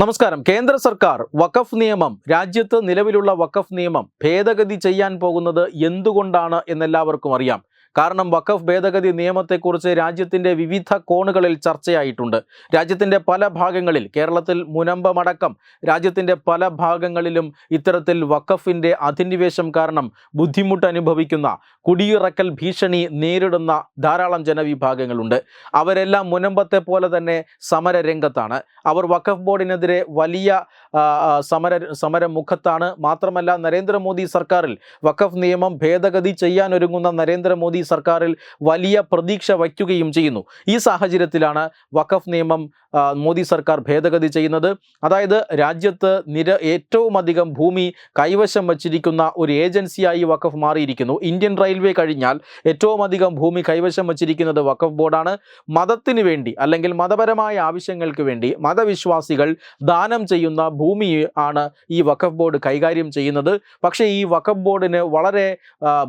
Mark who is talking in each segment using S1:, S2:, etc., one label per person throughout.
S1: നമസ്കാരം. കേന്ദ്ര സർക്കാർ വഖഫ് നിയമം രാജ്യത്ത് നിലവിലുള്ള വഖഫ് നിയമം ഭേദഗതി ചെയ്യാൻ പോകുന്നത് എന്തുകൊണ്ടാണ് എന്നെല്ലാവർക്കും അറിയാം. കാരണം വഖഫ് ഭേദഗതി നിയമത്തെക്കുറിച്ച് രാജ്യത്തിന്റെ വിവിധ കോണുകളിൽ ചർച്ചയായിട്ടുണ്ട്. രാജ്യത്തിന്റെ പല ഭാഗങ്ങളിൽ കേരളത്തിൽ മുനമ്പമടക്കം രാജ്യത്തിന്റെ പല ഭാഗങ്ങളിലും ഇത്തരത്തിൽ വഖഫിന്റെ അധിനിവേശം കാരണം ബുദ്ധിമുട്ട് അനുഭവിക്കുന്ന കുടിയിറക്കൽ ഭീഷണി നേരിടുന്ന ധാരാളം ജനവിഭാഗങ്ങളുണ്ട്. അവരെല്ലാം മുനമ്പത്തെ പോലെ തന്നെ സമരരംഗത്താണ്. അവർ വഖഫ് ബോർഡിനെതിരെ വലിയ സമര സമരമുഖത്താണ്. മാത്രമല്ല നരേന്ദ്രമോദി സർക്കാരിൽ വഖഫ് നിയമം ഭേദഗതി ചെയ്യാനൊരുങ്ങുന്ന നരേന്ദ്രമോദി സർക്കാരിൽ വലിയ പ്രതീക്ഷ വയ്ക്കുകയും ചെയ്യുന്നു. ഈ സാഹചര്യത്തിലാണ് വഖഫ് നിയമം മോദി സർക്കാർ ഭേദഗതി ചെയ്യുന്നത്. അതായത് രാജ്യത്ത് നിര ഏറ്റവും അധികം ഭൂമി കൈവശം വച്ചിരിക്കുന്ന ഒരു ഏജൻസിയായി വഖഫ് മാറിയിരിക്കുന്നു. ഇന്ത്യൻ റെയിൽവേ കഴിഞ്ഞാൽ ഏറ്റവും അധികം ഭൂമി കൈവശം വച്ചിരിക്കുന്നത് വഖഫ് ബോർഡാണ്. മതത്തിന് വേണ്ടി അല്ലെങ്കിൽ മതപരമായ ആവശ്യങ്ങൾക്ക് വേണ്ടി മതവിശ്വാസികൾ ദാനം ചെയ്യുന്ന ഭൂമി ആണ് ഈ വഖഫ് ബോർഡ് കൈകാര്യം ചെയ്യുന്നത്. പക്ഷേ ഈ വഖഫ് ബോർഡിന് വളരെ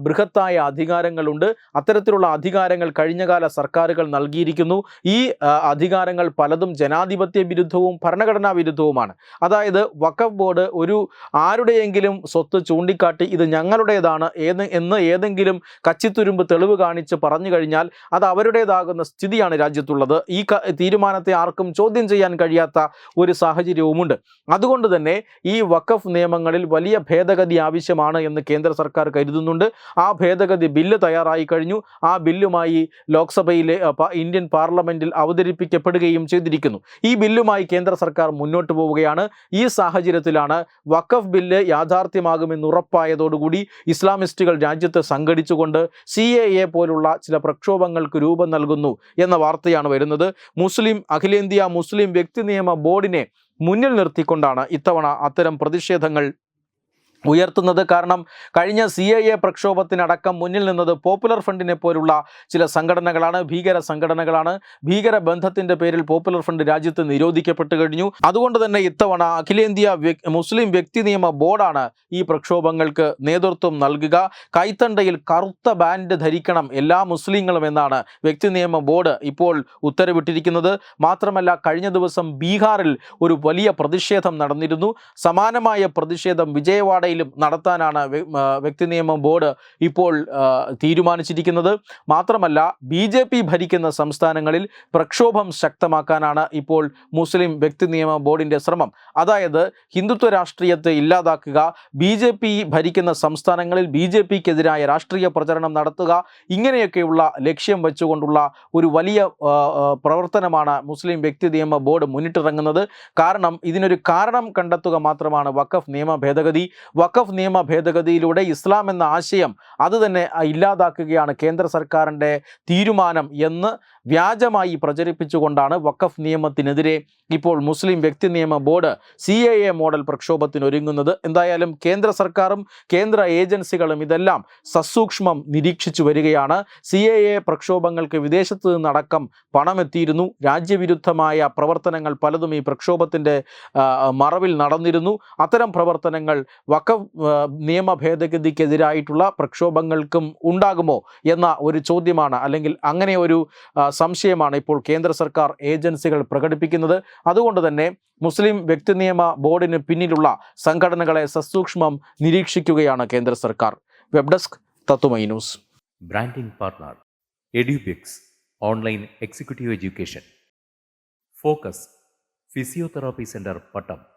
S1: ബൃഹത്തായ അധികാരങ്ങളുണ്ട്. അത്തരത്തിലുള്ള അധികാരങ്ങൾ കഴിഞ്ഞകാല സർക്കാരുകൾ നൽകിയിരിക്കുന്നു. ഈ അധികാരങ്ങൾ പലതും ജനാധിപത്യ വിരുദ്ധവും ഭരണഘടനാ വിരുദ്ധവുമാണ്. അതായത് വഖഫ് ബോർഡ് ഒരു ആരുടെയെങ്കിലും സ്വത്ത് ചൂണ്ടിക്കാട്ടി ഇത് ഞങ്ങളുടേതാണ് ഏത് എന്ന് ഏതെങ്കിലും കച്ചിത്തുരുമ്പ് തെളിവ് കാണിച്ച് പറഞ്ഞു കഴിഞ്ഞാൽ അത് അവരുടേതാകുന്ന സ്ഥിതിയാണ് രാജ്യത്തുള്ളത്. ഈ തീരുമാനത്തെ ആർക്കും ചോദ്യം ചെയ്യാൻ കഴിയാത്ത ഒരു സാഹചര്യവുമുണ്ട്. അതുകൊണ്ട് തന്നെ ഈ വഖഫ് നിയമങ്ങളിൽ വലിയ ഭേദഗതി ആവശ്യമാണ് എന്ന് കേന്ദ്ര സർക്കാർ കരുതുന്നുണ്ട്. ആ ഭേദഗതി ബില്ല് തയ്യാറായി കഴിഞ്ഞു. ആ ബില്ലുമായി ലോക്സഭയിലെ ഇന്ത്യൻ പാർലമെന്റിൽ അവതരിപ്പിക്കപ്പെടുകയും ചെയ്തിരിക്കുന്നു. ഈ ബില്ലുമായി കേന്ദ്ര സർക്കാർ മുന്നോട്ട് പോവുകയാണ്. ഈ സാഹചര്യത്തിലാണ് വഖഫ് ബില്ല് യാഥാർത്ഥ്യമാകുമെന്ന് ഉറപ്പായതോടുകൂടി ഇസ്ലാമിസ്റ്റുകൾ രാജ്യത്ത് സംഘടിച്ചുകൊണ്ട് സി പോലുള്ള ചില പ്രക്ഷോഭങ്ങൾക്ക് രൂപം നൽകുന്നു എന്ന വാർത്തയാണ് വരുന്നത്. മുസ്ലിം അഖിലേന്ത്യാ മുസ്ലിം വ്യക്തി നിയമ ബോർഡിനെ മുന്നിൽ നിർത്തിക്കൊണ്ടാണ് ഇത്തവണ അത്തരം പ്രതിഷേധങ്ങൾ ഉയർത്തുന്നത്. കാരണം കഴിഞ്ഞ സി എ എ പ്രക്ഷോഭത്തിനടക്കം മുന്നിൽ നിന്നത് പോപ്പുലർ ഫ്രണ്ടിനെ പോലുള്ള ചില സംഘടനകളാണ് ഭീകര സംഘടനകളാണ്. ഭീകര ബന്ധത്തിന്റെ പേരിൽ പോപ്പുലർ ഫ്രണ്ട് രാജ്യത്ത് നിരോധിക്കപ്പെട്ടു കഴിഞ്ഞു. അതുകൊണ്ട് തന്നെ ഇത്തവണ അഖിലേന്ത്യാ മുസ്ലിം വ്യക്തി നിയമ ബോർഡാണ് ഈ പ്രക്ഷോഭങ്ങൾക്ക് നേതൃത്വം നൽകുക. കൈത്തണ്ടയിൽ കറുത്ത ബാൻഡ് ധരിക്കണം എല്ലാ മുസ്ലിങ്ങളും എന്നാണ് വ്യക്തി നിയമ ബോർഡ് ഇപ്പോൾ ഉത്തരവിട്ടിരിക്കുന്നത്. മാത്രമല്ല കഴിഞ്ഞ ദിവസം ബീഹാറിൽ ഒരു വലിയ പ്രതിഷേധം നടന്നിരുന്നു. സമാനമായ പ്രതിഷേധം വിജയവാഡയിലും നടത്താനാണ് വ്യ- വ്യക്തി നിയമ ബോർഡ് ഇപ്പോൾ തീരുമാനിച്ചിരിക്കുന്നത്. മാത്രമല്ല ബി ജെ പി ഭരിക്കുന്ന സംസ്ഥാനങ്ങളിൽ പ്രക്ഷോഭം ശക്തമാക്കാനാണ് ഇപ്പോൾ മുസ്ലിം വ്യക്തി നിയമ ബോർഡിന്റെ ശ്രമം. അതായത് ഹിന്ദുത്വ രാഷ്ട്രീയത്തെ ഇല്ലാതാക്കുക ബി ജെ പി ഭരിക്കുന്ന സംസ്ഥാനങ്ങളിൽ ബി ജെ പിക്കെതിരായ രാഷ്ട്രീയ പ്രചരണം നടത്തുക ഇങ്ങനെയൊക്കെയുള്ള ലക്ഷ്യം വെച്ചുകൊണ്ടുള്ള ഒരു വലിയ പ്രവർത്തനമാണ് മുസ്ലിം വ്യക്തി നിയമ ബോർഡ് മുന്നിട്ടിറങ്ങുന്നത്. കാരണം ഇതിനൊരു കാരണം കണ്ടെത്തുക മാത്രമാണ് വഖഫ് നിയമ ഭേദഗതി. വഖഫ് നിയമ ഭേദഗതിയിലൂടെ ഇസ്ലാം എന്ന ആശയം അത് തന്നെ ഇല്ലാതാക്കുകയാണ് കേന്ദ്ര സർക്കാരിന്റെ തീരുമാനം എന്ന് വ്യാജമായി പ്രചരിപ്പിച്ചുകൊണ്ടാണ് വഖഫ് നിയമത്തിനെതിരെ ഇപ്പോൾ മുസ്ലിം വ്യക്തി നിയമ board C A A model പ്രക്ഷോഭത്തിന് ഒരുങ്ങുന്നത് എന്തായാലും കേന്ദ്ര സർക്കാരും കേന്ദ്ര ഏജൻസികളും ഇതെല്ലാം സസൂക്ഷ്മം നിരീക്ഷിച്ചു വരികയാണ്. സി എ എ പ്രക്ഷോഭങ്ങൾക്ക് വിദേശത്ത് നിന്നടക്കം പണമെത്തിയിരുന്നു. രാജ്യവിരുദ്ധമായ പ്രവർത്തനങ്ങൾ പലതും ഈ പ്രക്ഷോഭത്തിന്റെ മറവിൽ നടന്നിരുന്നു. അത്തരം പ്രവർത്തനങ്ങൾ ആ, നിയമ ഭേദഗതിക്കെതിരായിട്ടുള്ള പ്രക്ഷോഭങ്ങൾക്കും ഉണ്ടാകുമോ എന്ന ഒരു ചോദ്യമാണ്. അല്ലെങ്കിൽ അങ്ങനെ ഒരു സംശയമാണ് ഇപ്പോൾ കേന്ദ്ര സർക്കാർ ഏജൻസികൾ പ്രകടിപ്പിക്കുന്നത്. അതുകൊണ്ട് തന്നെ മുസ്ലിം വ്യക്തി നിയമ ബോർഡിന് പിന്നിലുള്ള സംഘടനകളെ സസൂക്ഷ്മം നിരീക്ഷിക്കുകയാണ് കേന്ദ്ര സർക്കാർ. വെബ് ഡെസ്ക് തത്തുമൈ news.
S2: Branding partner Edubix online executive education. Focus physiotherapy centre Pattom.